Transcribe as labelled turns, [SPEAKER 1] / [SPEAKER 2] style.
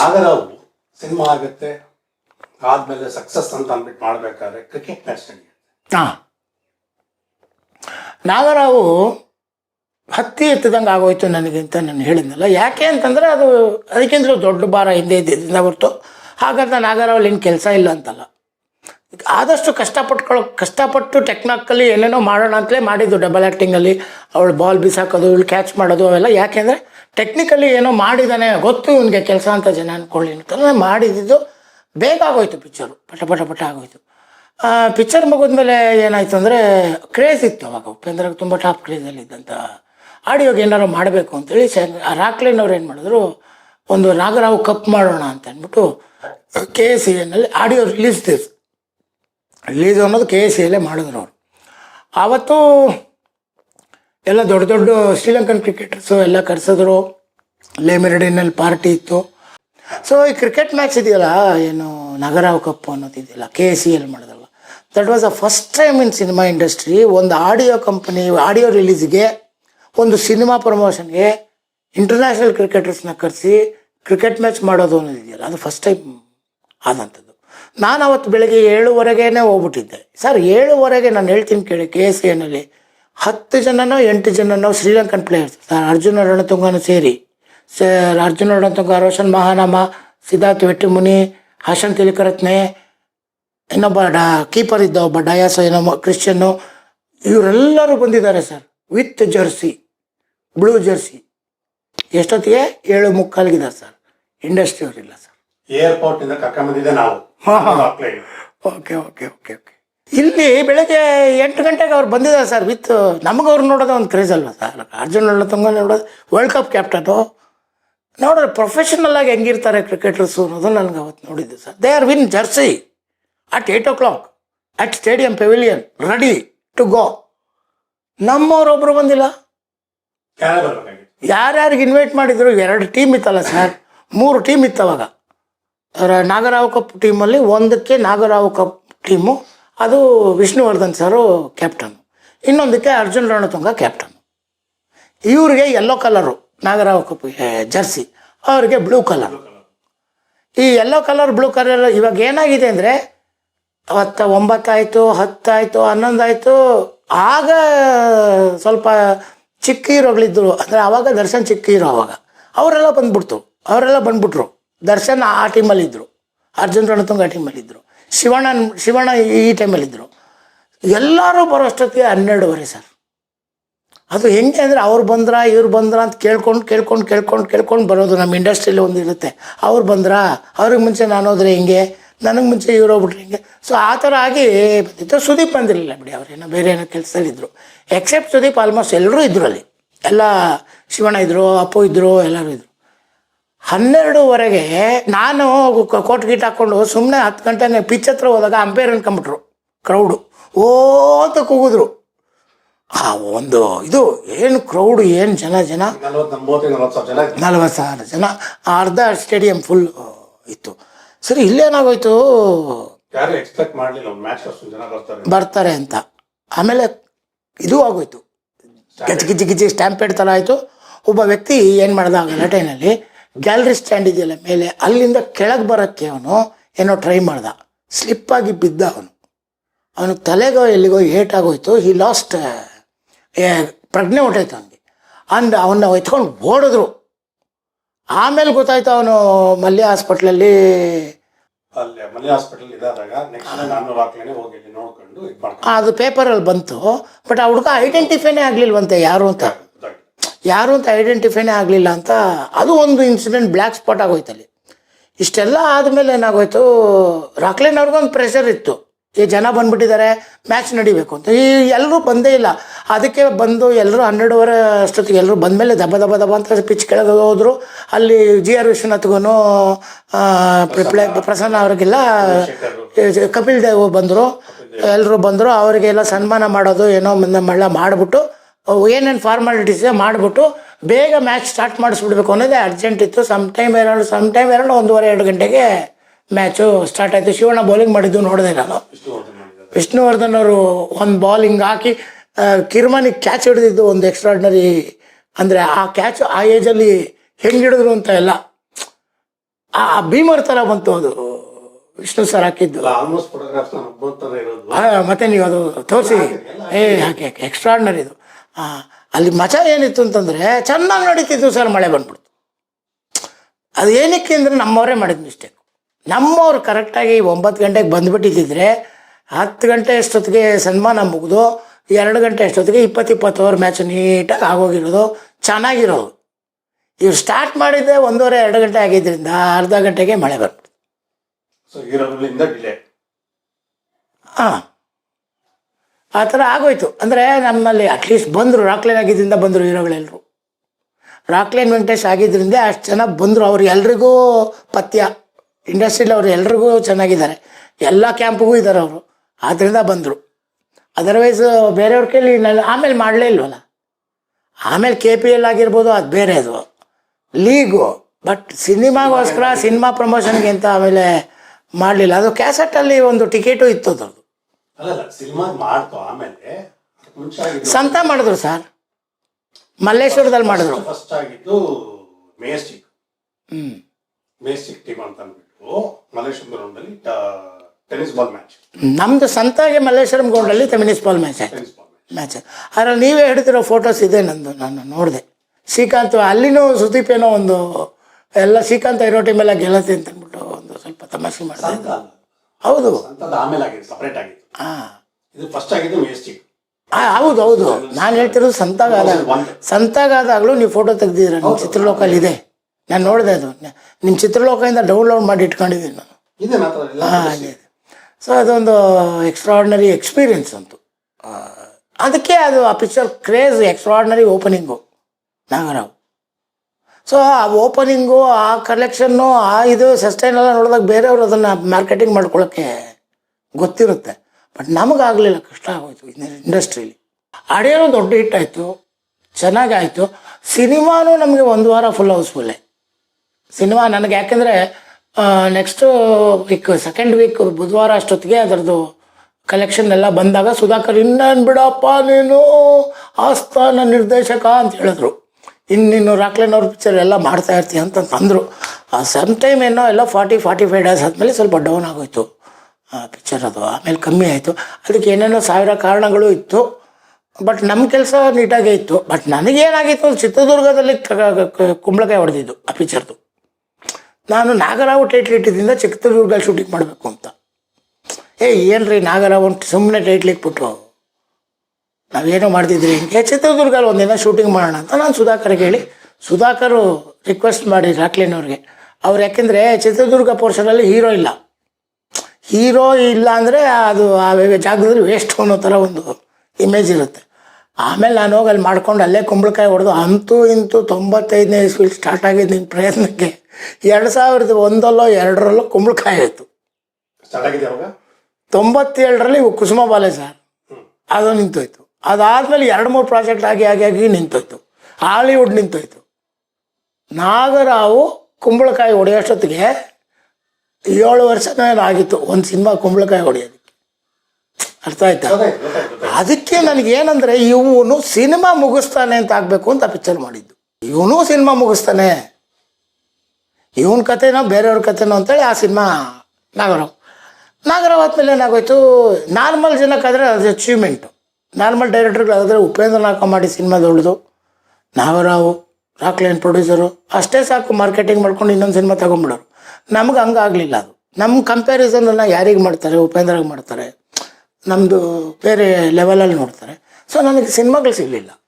[SPEAKER 1] Nagarahavu cinema ಆಗುತ್ತೆ ಆದ್ಮೇಲೆ success ಅಂತ ಅಂದ್ಬಿಟ್ಟು ಮಾಡ್ಬೇಕಾದ್ರೆ ಕ್ರಿಕೆಟ್ ಮ್ಯಾಚ್ ನಡೆಯುತ್ತೆ.
[SPEAKER 2] ಹಾಂ. ನಾಗರಾವು ಹತ್ತಿ ಎತ್ತಿದಂಗೆ ಆಗೋಯ್ತು ನನಗೆ ಅಂತ ನಾನು ಹೇಳಿದ್ನಲ್ಲ. ಯಾಕೆ ಅಂತಂದರೆ ಅದು ಅದಕ್ಕಿಂತ ದೊಡ್ಡ ಭಾರ ಹಿಂದೆ ಇದ್ದಿದ್ದರಿಂದ ಹೊರತು ಹಾಗಂತ ನಾಗರಾವಲ್ಲಿ ಏನು ಕೆಲಸ ಇಲ್ಲ ಅಂತಲ್ಲ. ಆದಷ್ಟು ಕಷ್ಟಪಟ್ಕೊಳ್ಳೋ ಕಷ್ಟಪಟ್ಟು ಟೆಕ್ನಾಕಲ್ಲಿ ಏನೇನೋ ಮಾಡೋಣ ಅಂತಲೇ ಮಾಡಿದ್ದು ಡಬಲ್ ಆ್ಯಕ್ಟಿಂಗಲ್ಲಿ ಅವಳು ಬಾಲ್ ಬಿಸಾಕೋದು ಇವಳು ಕ್ಯಾಚ್ ಮಾಡೋದು ಅವೆಲ್ಲ. ಯಾಕೆಂದರೆ ಟೆಕ್ನಿಕಲಿ ಏನೋ ಮಾಡಿದ್ದಾನೆ ಗೊತ್ತು ಇವನಿಗೆ ಕೆಲಸ ಅಂತ ಜನ ಅಂದ್ಕೊಳ್ಳಿ ಅಂತಂದ್ರೆ ಮಾಡಿದ್ದು ಬೇಗ ಆಗೋಯ್ತು ಪಿಕ್ಚರು ಪಟ ಪಟ ಪಟ ಆಗೋಯ್ತು. ಪಿಕ್ಚರ್ ಮುಗಿದ್ಮೇಲೆ ಏನಾಯ್ತು ಅಂದರೆ ಕ್ರೇಜ್ ಇತ್ತು ಅವಾಗ. ಉಪೇಂದ್ರಗೆ ತುಂಬ ಟಾಪ್ ಕ್ರೇಜಲ್ಲಿ ಇದ್ದಂಥ ಆಡಿಯೋಗೆ ಏನಾರು ಮಾಡಬೇಕು ಅಂತೇಳಿ ರಾಕ್ಲೈನ್ ಅವ್ರು ಏನು ಮಾಡಿದ್ರು, ಒಂದು ನಾಗರಾವ್ ಕಪ್ ಮಾಡೋಣ ಅಂತ ಅಂದ್ಬಿಟ್ಟು ಕೆ ಎಸ್ ಸಿ ಎನಲ್ಲಿ ಆಡಿಯೋ ರಿಲೀಸ್ ರಿಲೀಸ್ ಅನ್ನೋದು ಕೆ ಎಸ್ ಸಿ ಎಲ್ಲೇ ಮಾಡಿದ್ರು ಅವರು. ಆವತ್ತು ಎಲ್ಲ ದೊಡ್ಡ ದೊಡ್ಡ ಶ್ರೀಲಂಕನ್ ಕ್ರಿಕೆಟರ್ಸು ಎಲ್ಲ ಕರೆಸಿದ್ರು. ಲೇಮಿರಡಿನಲ್ಲಿ ಪಾರ್ಟಿ ಇತ್ತು. ಸೊ ಈ ಕ್ರಿಕೆಟ್ ಮ್ಯಾಚ್ ಇದೆಯಲ್ಲ, ಏನು ನಗರಾವ್ ಕಪ್ ಅನ್ನೋದು ಇದೆಯಲ್ಲ K C L ಮಾಡಿದಲ್ಲ. That was a first time in cinema industry ಒಂದು ಆಡಿಯೋ ಕಂಪನಿ ಆಡಿಯೋ ರಿಲೀಸ್ಗೆ ಒಂದು ಸಿನಿಮಾ ಪ್ರಮೋಷನ್ಗೆ ಇಂಟರ್ನ್ಯಾಷನಲ್ ಕ್ರಿಕೆಟರ್ಸ್ನ ಕರೆಸಿ ಕ್ರಿಕೆಟ್ ಮ್ಯಾಚ್ ಮಾಡೋದು ಅನ್ನೋದು ಇದೆಯಲ್ಲ, ಅದು ಫಸ್ಟ್ ಟೈಮ್ ಆದಂಥದ್ದು. ನಾನು ಅವತ್ತು ಬೆಳಗ್ಗೆ ಏಳುವರೆಗೇನೆ ಹೋಗ್ಬಿಟ್ಟಿದ್ದೆ. ಸರ್ ಏಳುವರೆಗೆ ನಾನು ಹೇಳ್ತೀನಿ ಕೇಳಿ ಕೆ ಎಸ್ ಎನಲ್ಲಿ ಹತ್ತು ಜನನೋ ಎಂಟು ಜನನೋ ಶ್ರೀಲಂಕನ್ ಪ್ಲೇಯರ್ಸ್ ಸರ್ ಅರ್ಜುನ ರಣತುಂಗನು ಸೇರಿ. ಸರ್ ಅರ್ಜುನ ರಣತುಂಗ ರೋಷನ್ ಮಹಾನಾಮ ಸಿದ್ಧಾರ್ಥ್ ವೆಟ್ಟಿಮುನಿ ಹಾಸನ್ ತಿಲಕರತ್ನೆ ಇನ್ನೊಬ್ಬ ಡಾ ಕೀಪರ್ ಇದ್ದ ಒಬ್ಬ ಡಯಾಸ ಏನೋ ಕ್ರಿಶ್ಚಿಯನ್ನು ಇವರೆಲ್ಲರೂ ಬಂದಿದ್ದಾರೆ sir. With jersey blue jersey. ಎಷ್ಟೊತ್ತಿಗೆ? ಏಳು ಮುಕ್ಕಾಲ್ಗಿದ್ದಾರೆ ಸರ್. ಇಂಡಸ್ಟ್ರಿ ಅವರಿಲ್ಲ ಸರ್.
[SPEAKER 1] ಏರ್ಪೋರ್ಟ್ ಇಂದ ಕರ್ಕೊಂಬಂದಿದ್ದೆ ನಾವು.
[SPEAKER 2] ಹಾ, ಹಾ. Okay okay okay okay. ಇಲ್ಲಿ ಬೆಳಗ್ಗೆ ಎಂಟು ಗಂಟೆಗೆ ಅವ್ರು ಬಂದಿದ್ದಾರೆ ಸರ್ ವಿತ್ ನಮಗೆ ಅವ್ರು ನೋಡೋದು ಒಂದು ಕ್ರೇಜ್ ಅಲ್ವಾ ಸರ್? ಅರ್ಜುನ್ ತುಂಗ ನೋಡೋದು ವರ್ಲ್ಡ್ ಕಪ್ ಕ್ಯಾಪ್ಟನು ನೋಡಿದ್ರೆ ಪ್ರೊಫೆಷನಲ್ ಆಗಿ ಹೆಂಗಿರ್ತಾರೆ ಕ್ರಿಕೆಟರ್ಸ್ ಅನ್ನೋದು ನನಗೆ ಅವತ್ತು ನೋಡಿದ್ದು sir. They are in jersey at eight o'clock at stadium pavilion ready to go ನಮ್ಮವ್ರೊಬ್ರು ಬಂದಿಲ್ಲ.
[SPEAKER 1] ಯಾರೇ ಬರ್ಬೇಕಾಗಿತ್ತು
[SPEAKER 2] ಯಾರ್ಯಾರಿಗೆ ಇನ್ವೈಟ್ ಮಾಡಿದ್ರು, ಎರಡು ಟೀಮ್ ಇತ್ತಲ್ಲ ಸರ್. ಮೂರು ಟೀಮ್ ಇತ್ತು ರ- ನಾಗರಾವ್ ಕಪ್ ಟೀಮಲ್ಲಿ ಒಂದಕ್ಕೆ ನಾಗರಾವ್ ಕಪ್ ಟೀಮು ಅದು ವಿಷ್ಣುವರ್ಧನ್ ಸರು ಕ್ಯಾಪ್ಟನ್. ಇನ್ನೊಂದಕ್ಕೆ ಅರ್ಜುನ್ ರಣತುಂಗ ಕ್ಯಾಪ್ಟನ್. ಇವರಿಗೆ ಯೆಲ್ಲೋ ಕಲರು ನಾಗರಾವ್ ಕಪ್ಪು ಜರ್ಸಿ. ಅವರಿಗೆ ಬ್ಲೂ ಕಲರ್ ಈ ಯೆಲ್ಲೋ ಕಲರ್ ಬ್ಲೂ ಕಲರ್ ಇವಾಗ ಏನಾಗಿದೆ ಅಂದರೆ, ಅವತ್ತು ಒಂಬತ್ತಾಯಿತು, ಹತ್ತಾಯಿತು, ಹನ್ನೊಂದಾಯಿತು, ಆಗ ಸ್ವಲ್ಪ ಚಿಕ್ಕ ಹೀರೋಗಳಿದ್ದರು ಅಂದರೆ ಆವಾಗ ದರ್ಶನ್ ಚಿಕ್ಕ ಹೀರೋ ಅವಾಗ. ಅವರೆಲ್ಲ ಬಂದ್ಬಿಡ್ತು. ಅವರೆಲ್ಲ ಬಂದ್ಬಿಟ್ರು. ದರ್ಶನ್ ಆ ಟೀಮಲ್ಲಿದ್ದರು ಅರ್ಜುನ್ ರಣತುಂಗ ಆ ಟೀಮಲ್ಲಿ ಇದ್ದರು ಶಿವಣ್ಣ ಶಿವಣ್ಣ ಈ ಟೈಮಲ್ಲಿದ್ದರು ಎಲ್ಲರೂ ಬರೋಷ್ಟೊತ್ತಿಗೆ ಹನ್ನೆರಡುವರೆ ಸರ್. ಅದು ಹೆಂಗೆ ಅಂದರೆ ಅವ್ರು ಬಂದ್ರ, ಇವ್ರು ಬಂದ್ರ ಅಂತ ಕೇಳ್ಕೊಂಡು ಕೇಳ್ಕೊಂಡು ಕೇಳ್ಕೊಂಡು ಕೇಳ್ಕೊಂಡು ಬರೋದು ನಮ್ಮ ಇಂಡಸ್ಟ್ರಿಯಲ್ಲಿ ಒಂದು ಇರುತ್ತೆ. ಅವ್ರು ಬಂದ್ರ, ಅವ್ರಿಗೆ ಮುಂಚೆ ನಾನು ಹೋದ್ರೆ ಹಿಂಗೆ? ನನಗೆ ಮುಂಚೆ ಇವ್ರು ಹೋಗ್ಬಿಟ್ರೆ ಹಿಂಗೆ? ಸೊ ಆ ಥರ ಆಗಿ ಬಂದಿತ್ತು. ಸುದೀಪ್ ಬಂದಿರಲಿಲ್ಲ ಬಿಡಿ ಅವ್ರೇನೋ ಬೇರೆ ಏನೋ ಕೆಲಸದಲ್ಲಿದ್ದರು ಎಕ್ಸೆಪ್ಟ್ ಸುದೀಪ್ ಆಲ್ಮೋಸ್ಟ್ ಎಲ್ಲರೂ ಇದ್ದರು ಅಲ್ಲಿ. ಎಲ್ಲ ಶಿವಣ್ಣ ಇದ್ದರು ಅಪ್ಪು ಇದ್ದರು ಎಲ್ಲರೂ ಇದ್ದರು ಹನ್ನೆರಡುವರೆಗೆ ನಾನು ಕೋಟ್ ಗೀಟ್ ಹಾಕ್ಕೊಂಡು ಸುಮ್ಮನೆ ಹತ್ತು ಗಂಟೆ ಪಿಚ್ ಹತ್ರ ಹೋದಾಗ ಅಂಪೇರ್ ಅನ್ಕೊಂಬಿಟ್ರು. ಕ್ರೌಡು ಓ ಅಂತ ಕೂಗಿದ್ರು. ಆ ಒಂದು ಇದು ಏನು ಕ್ರೌಡು ಏನು ಜನ ಜನ?
[SPEAKER 1] ನಲ್ವತ್ತು ಸಾವಿರ ಜನ
[SPEAKER 2] ಅರ್ಧ ಸ್ಟೇಡಿಯಂ ಫುಲ್ ಇತ್ತು. ಸರಿ ಇಲ್ಲೇನಾಗೋಯ್ತು?
[SPEAKER 1] ಬರ್ತಾರೆ.
[SPEAKER 2] ಅಂತ. ಆಮೇಲೆ ಇದು ಆಗೋಯ್ತು. ಗಿಜಿ ಗಿಜ್ಜಿ ಗಿಜಿ ಸ್ಟ್ಯಾಂಪೇಡ್ ಥರ ಆಯಿತು ಒಬ್ಬ ವ್ಯಕ್ತಿ ಏನು ಮಾಡ್ದ ಗಲಾಟೆನಲ್ಲಿ ಗ್ಯಾಲರಿ ಸ್ಟ್ಯಾಂಡ್ ಇದೆಯಲ್ಲ ಮೇಲೆ ಅಲ್ಲಿಂದ ಕೆಳಗೆ ಬರೋಕ್ಕೆ ಅವನು ಏನೋ ಟ್ರೈ ಮಾಡ್ದ. ಸ್ಲಿಪ್ಪಾಗಿ ಬಿದ್ದ ಅವನು. ಅವನು ತಲೆಗೋ ಎಲ್ಲಿಗೋ ಏಟಾಗೋಯ್ತು ಈ ಲಾಸ್ಟ್ ಪ್ರಜ್ಞೆ ಹೊಟ್ಟೋಯ್ತು ಅವನಿಗೆ. ಅಂದ ಅವನ್ನ ಎತ್ಕೊಂಡು ಓಡಿದ್ರು. ಆಮೇಲೆ ಗೊತ್ತಾಯ್ತು ಅವನು ಮಲ್ಯ ಹಾಸ್ಪಿಟ್ಲಲ್ಲಿ ಅದು ಪೇಪರಲ್ಲಿ ಬಂತು ಬಟ್ ಆ ಹುಡುಗ ಐಡೆಂಟಿಫೈನೇ ಆಗಲಿಲ್ವಂತೆ ಯಾರು ಅಂತ. ಯಾರು ಅಂತ ಐಡೆಂಟಿಫೈನೇ ಆಗಲಿಲ್ಲ ಅಂತ ಅದು ಒಂದು ಇನ್ಸಿಡೆಂಟ್ ಬ್ಲ್ಯಾಕ್ ಸ್ಪಾಟ್ ಆಗೋಯ್ತು ಅಲ್ಲಿ ಇಷ್ಟೆಲ್ಲ ಆದಮೇಲೆ ಏನಾಗೋಯ್ತು ರಾಕ್ಲೈನ್ ಅವ್ರಿಗೊಂದು ಪ್ರೆಷರ್ ಇತ್ತು. ಈ ಜನ ಬಂದ್ಬಿಟ್ಟಿದ್ದಾರೆ ಮ್ಯಾಚ್ ನಡಿಬೇಕು ಅಂತ. ಈ ಎಲ್ಲರೂ ಬಂದೇ ಇಲ್ಲ. ಅದಕ್ಕೆ ಬಂದು ಎಲ್ಲರೂ ಹನ್ನೆರಡುವರೆ ಅಷ್ಟೊತ್ತಿಗೆ ಎಲ್ಲರೂ ಬಂದಮೇಲೆ ದಬ್ಬ ದಬ್ಬ ದಬ್ಬ ಅಂತ ಪಿಚ್ ಕೆಳಗೆ ಹೋದರು. ಅಲ್ಲಿ ಜಿ ಆರ್ ವಿಶ್ವನಾಥ್ಗೂ ಪ್ರಸನ್ನ ಅವ್ರಿಗೆಲ್ಲ ಕಪಿಲ್ ದೇವ್ ಬಂದರು. ಎಲ್ಲರೂ ಬಂದರು. ಅವರಿಗೆಲ್ಲ ಸನ್ಮಾನ ಮಾಡೋದು ಏನೋ ಎಲ್ಲ ಮಾಡಿಬಿಟ್ಟು ಏನೇನು ಫಾರ್ಮಾಲಿಟೀಸ್ ಮಾಡಿಬಿಟ್ಟು ಬೇಗ ಮ್ಯಾಚ್ ಸ್ಟಾರ್ಟ್ ಮಾಡಿಸ್ಬಿಡ್ಬೇಕು ಅನ್ನೋದೇ ಅರ್ಜೆಂಟ್ ಇತ್ತು. ಸಮ್ ಟೈಮ್ ಎರಡು ಸಮ್ ಟೈಮ್ ಎರಡು ಒಂದೂವರೆ ಎರಡು ಗಂಟೆಗೆ ಮ್ಯಾಚು ಸ್ಟಾರ್ಟ್ ಆಯಿತು. ಶಿವಣ್ಣ ಬೌಲಿಂಗ್ ಮಾಡಿದ್ದು ನೋಡಿದೆ ನಾನು.
[SPEAKER 1] ವಿಷ್ಣುವರ್ಧನ್
[SPEAKER 2] ಅವರು ಒಂದು ಬಾಲ್ ಹಿಂಗೆ ಹಾಕಿ ಕಿರ್ಮಾನಿಗೆ ಕ್ಯಾಚ್ ಹಿಡಿದಿದ್ದು ಒಂದು ಎಕ್ಸ್ಟ್ರಾಡ್ನರಿ ಅಂದರೆ ಆ ಕ್ಯಾಚ್ ಆ ಏಜಲ್ಲಿ ಹೆಂಗೆ ಹಿಡಿದ್ರು ಅಂತ ಎಲ್ಲ. ಆ ಭೀಮರ್ ಥರ ಬಂತು ಅದು. ವಿಷ್ಣು ಸರ್ ಹಾಕಿದ್ದು. ಮತ್ತೆ ನೀವು ಅದು ತೋರಿಸಿ. ಏ ಹಾಕಿ ಹಾಕಿ ಎಕ್ಸ್ಟ್ರಾಡ್ನರಿ ಇದು. ಅಲ್ಲಿ ಮಜ ಏನಿತ್ತು ಅಂತಂದರೆ ಚೆನ್ನಾಗಿ ನಡೀತಿತ್ತು ಸರ್ ಮಳೆ ಬಂದ್ಬಿಡ್ತು. ಅದು ಏನಕ್ಕೆ ಅಂದರೆ ನಮ್ಮವರೇ ಮಾಡಿದ ಮಿಸ್ಟೇಕ್ ನಮ್ಮವ್ರು ಕರೆಕ್ಟಾಗಿ ಒಂಬತ್ತು ಗಂಟೆಗೆ ಬಂದ್ಬಿಟ್ಟಿದ್ದಿದ್ರೆ ಹತ್ತು ಗಂಟೆ ಅಷ್ಟೊತ್ತಿಗೆ ಸನ್ಮಾನ ಮುಗಿದು ಎರಡು ಗಂಟೆ ಅಷ್ಟೊತ್ತಿಗೆ ಇಪ್ಪತ್ತು ಇಪ್ಪತ್ತು ಓವರ್ ಮ್ಯಾಚ್ ನೀಟಾಗಿ ಆಗೋಗಿರೋದು ಚೆನ್ನಾಗಿರೋದು. ಇವ್ರು ಸ್ಟಾರ್ಟ್ ಮಾಡಿದ್ದೆ ಒಂದೂವರೆ ಎರಡು ಗಂಟೆ ಆಗಿದ್ದರಿಂದ ಅರ್ಧ ಗಂಟೆಗೆ ಮಳೆ ಬಂತು.
[SPEAKER 1] ಡಿಲೇ
[SPEAKER 2] ಹಾಂ ಆ ಥರ ಆಗೋಯ್ತು. ಅಂದರೆ ನಮ್ಮಲ್ಲಿ ಅಟ್ಲೀಸ್ಟ್ ಬಂದರು ರಾಕ್ಲೈನ್ ಆಗಿದ್ದರಿಂದ ಬಂದರು ಹೀರೋಗಳೆಲ್ಲರೂ ರಾಕ್ಲೈನ್ ವೆಂಕಟೇಶ್ ಆಗಿದ್ದರಿಂದ ಅಷ್ಟು ಜನ ಬಂದರು. ಅವ್ರು ಎಲ್ರಿಗೂ ಪಥ್ಯ. ಇಂಡಸ್ಟ್ರೀಲಿ ಅವ್ರು ಎಲ್ರಿಗೂ ಚೆನ್ನಾಗಿದ್ದಾರೆ. ಎಲ್ಲ ಕ್ಯಾಂಪ್ಗೂ ಇದ್ದಾರೆ ಅವರು. ಆದ್ದರಿಂದ ಬಂದರು. ಅದರ್ವೈಸ್ ಬೇರೆಯವ್ರ ಕೈಲಿ ನಾನು ಆಮೇಲೆ ಮಾಡಲೇ ಇಲ್ವಲ್ಲ? ಆಮೇಲೆ ಕೆ ಪಿ ಎಲ್ ಆಗಿರ್ಬೋದು, ಅದು ಬೇರೆ ಅದು. ಲೀಗು ಬಟ್ ಸಿನಿಮಾಗೋಸ್ಕರ ಸಿನಿಮಾ ಪ್ರಮೋಷನ್ಗೆ ಅಂತ ಆಮೇಲೆ ಮಾಡಲಿಲ್ಲ. ಅದು ಕ್ಯಾಸೆಟಲ್ಲಿ ಒಂದು ಟಿಕೆಟು ಇತ್ತು ಅದ್ರದ್ದು.
[SPEAKER 1] ಅಲ್ಲಲ್ಲ ಸಿನಿಮಾ ಮಾಡ್ತು ಆಮೇಲೆ ಅದಕ್ಕೆ ಮುಂಚೆ ಆಗಿದ್ದು
[SPEAKER 2] ಸಂತ ಮಾಡಿದ್ರು ಸರ್. ಮಲ್ಲೇಶ್ವರದಲ್ಲಿ ಮಾಡಿದ್ರು.
[SPEAKER 1] ಫಸ್ಟ್ ಆಗಿದ್ದು ಮೇಸ್ಟಿಕ್.
[SPEAKER 2] ಹ್ಞೂ
[SPEAKER 1] ಮೇಸ್ಟಿಕ್ ಟೀಮ್ ಅಂತ ಅಂದ್ಬಿಟ್ಟು ಮಲೇಶ್ವರ ಗ್ರೌಂಡಲ್ಲಿ ಟೆನ್ನಿಸ್ ಬಾಲ್ ಮ್ಯಾಚ್
[SPEAKER 2] ನಮ್ಮದು ಸಂತಾಗೆ ಮಲ್ಲೇಶ್ವರಂ ಗೌಂಡಲ್ಲಿ ಟೆನ್ನಿಸ್ ಬಾಲ್ ಮ್ಯಾಚ್ ಆಯ್ತು
[SPEAKER 1] ಟೆನ್ನಿಸ್ ಬಾಲ್ ಮ್ಯಾಚ್
[SPEAKER 2] ಅದ್ರಲ್ಲಿ ನೀವೇ ಹಿಡಿದಿರೋ ಫೋಟೋಸ್ ಇದೆ ನಂದು ನಾನು ನೋಡಿದೆ. ಶ್ರೀಕಾಂತ್ ಅಲ್ಲಿನೂ ಸುದೀಪ್ ಏನೋ ಒಂದು ಎಲ್ಲ ಶ್ರೀಕಾಂತ್ ಇರೋ ಟೀಮೆಲ್ಲ ಗೆಲ್ಲತ್ತೆ ಅಂತ ಅಂದ್ಬಿಟ್ಟು ಒಂದು ಸ್ವಲ್ಪ ತಮಾಷೆ
[SPEAKER 1] ಮಾಡ್ತಾರೆ
[SPEAKER 2] ಹೌದು.
[SPEAKER 1] ಆಮೇಲೆ ಆಗಿದೆ ಆಗಿ ಆಗಿತ್ತು
[SPEAKER 2] ಹಾಂ
[SPEAKER 1] ಇದು ಫಸ್ಟ್ ಆಗಿದ್ದು ಮೇಸ್ಟಿಕ್
[SPEAKER 2] ಹೌದು ಹೌದು. ನಾನು ಹೇಳ್ತಿರೋದು
[SPEAKER 1] ಸಂತಾಗಾದ
[SPEAKER 2] ಸಂತಾಗಾದಾಗಲೂ ನೀವು ಫೋಟೋ ತೆಗ್ದಿದ್ದೀರ? ನಿಮ್ಮ ಚಿತ್ರಲೋಕಲ್ಲಿ ಇದೆ ನಾನು ನೋಡಿದೆ ಅದು. ನಿಮ್ಮ ಚಿತ್ರಲೋಕದಿಂದ ಡೌನ್ಲೋಡ್ ಮಾಡಿ ಇಟ್ಕೊಂಡಿದ್ದೀನಿ ನಾನು ಹಾಂ ಸೊ ಅದೊಂದು ಎಕ್ಸ್ಟ್ರಾರ್ಡಿನರಿ ಎಕ್ಸ್ಪೀರಿಯನ್ಸ್ ಅಂತು. ಅದಕ್ಕೆ ಅದು ಆ picture craze extraordinary opening Nagarao. So ಆ ಓಪನಿಂಗು ಆ ಕಲೆಕ್ಷನ್ನು ಆ ಇದು ಸಸ್ಟೈನ್ ಎಲ್ಲ ನೋಡಿದಾಗ ಬೇರೆಯವರು ಅದನ್ನು ಮಾರ್ಕೆಟಿಂಗ್ ಮಾಡ್ಕೊಳ್ಳೋಕ್ಕೆ ಗೊತ್ತಿರುತ್ತೆ. ಬಟ್ ನಮಗಾಗಲಿಲ್ಲ, ಕಷ್ಟ ಆಗೋಯ್ತು ಇಂಡಸ್ಟ್ರೀಲಿ ಆಡಿಯೋನು ದೊಡ್ಡ ಹಿಟ್ ಆಯಿತು, ಚೆನ್ನಾಗಾಯಿತು. ಸಿನಿಮಾನೂ ನಮಗೆ ಒಂದು ವಾರ ಫುಲ್ ಹೌಸ್ಫುಲ್ಲೇ ಸಿನಿಮಾ ನನಗೆ ಯಾಕೆಂದರೆ ನೆಕ್ಸ್ಟು ವೀಕ್ ಸೆಕೆಂಡ್ ವೀಕ್ ಬುಧವಾರ ಅಷ್ಟೊತ್ತಿಗೆ ಅದರದ್ದು ಕಲೆಕ್ಷನ್ ಎಲ್ಲ ಬಂದಾಗ ಸುಧಾಕರ್, ಇನ್ನೇನು ಬಿಡಪ್ಪ ನೀನು? ಆಸ್ಥಾನ ನಿರ್ದೇಶಕ ಅಂತ ಹೇಳಿದ್ರು. ಇನ್ನಿನ್ನು ಅವ್ರ ಪಿಕ್ಚರ್ ಎಲ್ಲ ಮಾಡ್ತಾ ಇರ್ತೀಯ ಅಂತ ಆ ಸಮ್ ಟೈಮ್ ಏನೋ ಎಲ್ಲ ಫಾರ್ಟಿ ಫಾರ್ಟಿ ಫೈವ್ ಡೇಸ್ ಆದಮೇಲೆ ಸ್ವಲ್ಪ ಡೌನ್ ಆಗೋಯ್ತು. ಪಿಕ್ಚರ್ ಅದು. ಆಮೇಲೆ ಕಮ್ಮಿ ಆಯಿತು. ಅದಕ್ಕೆ ಏನೇನೋ ಸಾವಿರ ಕಾರಣಗಳು ಇತ್ತು. ಬಟ್ ನಮ್ಮ ಕೆಲಸ ನೀಟಾಗೇ ಇತ್ತು. ಬಟ್ ನನಗೇನಾಗಿತ್ತು ಚಿತ್ರದುರ್ಗದಲ್ಲಿ ಕುಂಬಳಕಾಯಿ ಹೊಡೆದಿದ್ದು ಆ ಪಿಕ್ಚರ್ದು ನಾನು ನಾಗರಾವ್ ಟೈಟ್ಲ್ ಇಟ್ಟಿದ್ದರಿಂದ ಚಿತ್ರದುರ್ಗದಲ್ಲಿ ಶೂಟಿಂಗ್ ಮಾಡಬೇಕು ಅಂತ. ಏ, ಏನ್ರಿ ನಾಗರಾವ್ ಅಂತ ಸುಮ್ಮನೆ ಟೈಟ್ಲ್ ಇಟ್ಬಿಟ್ರು ನಾವೇನೋ ಮಾಡ್ತಿದ್ರಿ ಹಿಂಗೆ? ಚಿತ್ರದುರ್ಗಲ್ಲಿ ಒಂದಿನ ಶೂಟಿಂಗ್ ಮಾಡೋಣ ಅಂತ ನಾನು ಸುಧಾಕರ್ಗೆ ಹೇಳಿ. ಸುಧಾಕರು ರಿಕ್ವೆಸ್ಟ್ ಮಾಡಿ ರಾಕ್ಲೇನವ್ರಿಗೆ. ಅವ್ರು ಯಾಕೆಂದರೆ ಚಿತ್ರದುರ್ಗ ಪೋರ್ಷನಲ್ಲಿ ಹೀರೋ ಇಲ್ಲ. ಹೀರೋ ಇಲ್ಲ ಅಂದರೆ ಅದು ಆ ಜಾಗದಲ್ಲಿ ವೇಸ್ಟ್ ಅನ್ನೋ ಥರ ಒಂದು ಇಮೇಜ್ ಇರುತ್ತೆ. ಆಮೇಲೆ ನಾನು ಹೋಗಿ ಅಲ್ಲಿ ಮಾಡ್ಕೊಂಡು ಅಲ್ಲೇ ಕುಂಬಳಕಾಯಿ ಹೊಡೆದು ಅಂತೂ ಇಂತೂ ತೊಂಬತ್ತೈದನೇ ಇಸ್ವಿಲಿ ಸ್ಟಾರ್ಟ್ ಆಗಿದ್ದು ನಿನ್ನ ಪ್ರಯತ್ನಕ್ಕೆ ಎರಡು ಸಾವಿರದ ಒಂದಲ್ಲೋ ಎರಡರಲ್ಲೋ ಕುಂಬಳಕಾಯಿ ಆಯಿತು. ತೊಂಬತ್ತೇಳರಲ್ಲಿ ಕುಸುಮ ಬಾಲೆ ಸರ್ ಅದು ನಿಂತೋಯ್ತು. ಅದಾದಮೇಲೆ ಎರಡು ಮೂರು ಪ್ರಾಜೆಕ್ಟ್ ಆಗಿ ಆಗಿ ಆಗಿ ನಿಂತೋಯ್ತು. ಹಾಲಿವುಡ್ ನಿಂತೋಯ್ತು. ನಾಗರಾವು ಕುಂಬಳಕಾಯಿ ಹೊಡೆಯೋಷ್ಟೊತ್ತಿಗೆ ಏಳು ವರ್ಷನೇ ಆಗಿತ್ತು. ಒಂದು ಸಿನಿಮಾ ಕುಂಬಳಕಾಯಿ ಹೊಡೆಯೋದು ಅರ್ಥ ಆಯ್ತಾ? ಅದಕ್ಕೆ ನನಗೆ ಏನಂದ್ರೆ, ಇವನು ಸಿನಿಮಾ ಮುಗಿಸ್ತಾನೆ ಅಂತ ಆಗ್ಬೇಕು ಅಂತ ಪಿಕ್ಚರ್ ಮಾಡಿದ್ದು. ಇವನು ಸಿನಿಮಾ ಮುಗಿಸ್ತಾನೆ. ಇವನ ಕಥೆನೋ, ಬೇರೆಯವ್ರ ಕಥೆನೋ ಅಂತೇಳಿ ಆ ಸಿನಿಮಾ ನಾಗರಾವ್. ನಾಗರಾವ್ ಆದ್ಮೇಲೆ ಏನಾಗೋಯ್ತು, ನಾರ್ಮಲ್ ಜನಕ್ಕಾದರೆ ಅದು ಅಚೀವ್ಮೆಂಟು ನಾರ್ಮಲ್ ಡೈರೆಕ್ಟರ್ಗಳಾದರೆ ಉಪೇಂದ್ರ ನಾಕ ಮಾಡಿ ಸಿನಿಮಾ ದೊಡ್ಡದು ನಾಗರಾವ್ ರಾಕ್ಲೈನ್ ಪ್ರೊಡ್ಯೂಸರು ಅಷ್ಟೇ ಸಾಕು ಮಾರ್ಕೆಟಿಂಗ್ ಮಾಡ್ಕೊಂಡು ಇನ್ನೊಂದು ಸಿನಿಮಾ ತಗೊಂಬಿಡೋರು ನಮ್ಗೆ ಹಂಗಾಗಲಿಲ್ಲ ಅದು. ನಮ್ಮ ಕಂಪ್ಯಾರಿಸನ್ನ ಯಾರಿಗೆ ಮಾಡ್ತಾರೆ, ಉಪೇಂದ್ರಾಗ ಮಾಡ್ತಾರೆ ನಮ್ಮದು ಬೇರೆ ಲೆವೆಲಲ್ಲಿ ನೋಡ್ತಾರೆ. ಸೊ ನನಗೆ ಸಿನಿಮಾಗಳು ಸಿಗಲಿಲ್ಲ.